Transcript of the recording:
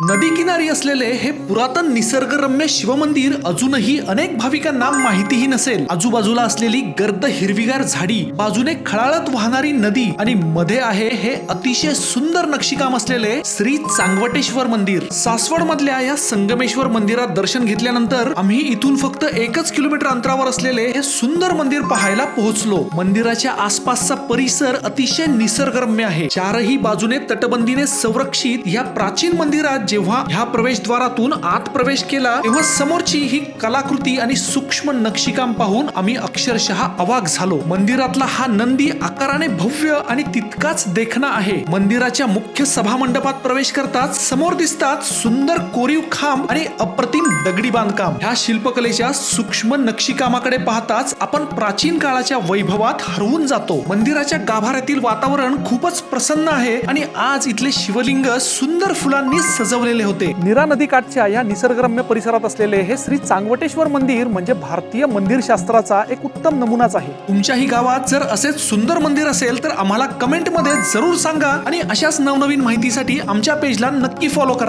नदी किनारी असलेले हे पुरातन निसर्गरम्य शिवमंदिर अजूनही अनेक भाविकांना माहितीही नसेल. आजूबाजूला असलेली गर्द हिरवीगार झाडी बाजूने खळाळत वाहणारी नदी आणि मध्ये आहे हे अतिशय सुंदर नक्षीकाम असलेले श्री चांगवटेश्वर मंदिर. सासवड मधल्या या संगमेश्वर मंदिरात दर्शन घेतल्यानंतर आम्ही इथून फक्त एकच किलोमीटर अंतरावर असलेले हे सुंदर मंदिर पाहायला पोहोचलो. मंदिराच्या आसपासचा परिसर अतिशय निसर्गरम्य आहे. चारही बाजूने तटबंदीने संरक्षित या प्राचीन मंदिरात जेव्हा ह्या प्रवेशद्वारातून आत प्रवेश केला तेव्हा समोरची ही कलाकृती आणि सूक्ष्म नक्षीकाम पाहून आम्ही अक्षरशः अवाक झालो. मंदिरातला हा नंदी आकाराने भव्य आणि तितकाच देखणा आहे. मंदिराच्या मुख्य सभा मंडपात प्रवेश करताच समोर दिसतात सुंदर कोरीव खांब आणि अप्रतिम दगडी बांधकाम. ह्या शिल्पकलेच्या सूक्ष्म नक्षीकामाकडे पाहताच आपण प्राचीन काळाच्या वैभवात हरवून जातो. मंदिराच्या गाभाऱ्यातील वातावरण खूपच प्रसन्न आहे आणि आज इथले शिवलिंग सुंदर फुलांनी सजवलेले होते. नीरा नदी काठच्या या निसर्गरम्य परिसरात असलेले हे श्री चांगवटेश्वर मंदिर म्हणजे भारतीय मंदिर शास्त्राचा एक उत्तम नमुनाच आहे. तुमच्याही गावात जर असेच सुंदर मंदिर असेल तर आम्हाला कमेंटमध्ये जरूर सांगा आणि अशाच नवनवीन माहितीसाठी आमच्या पेजला नक्की फॉलो करा.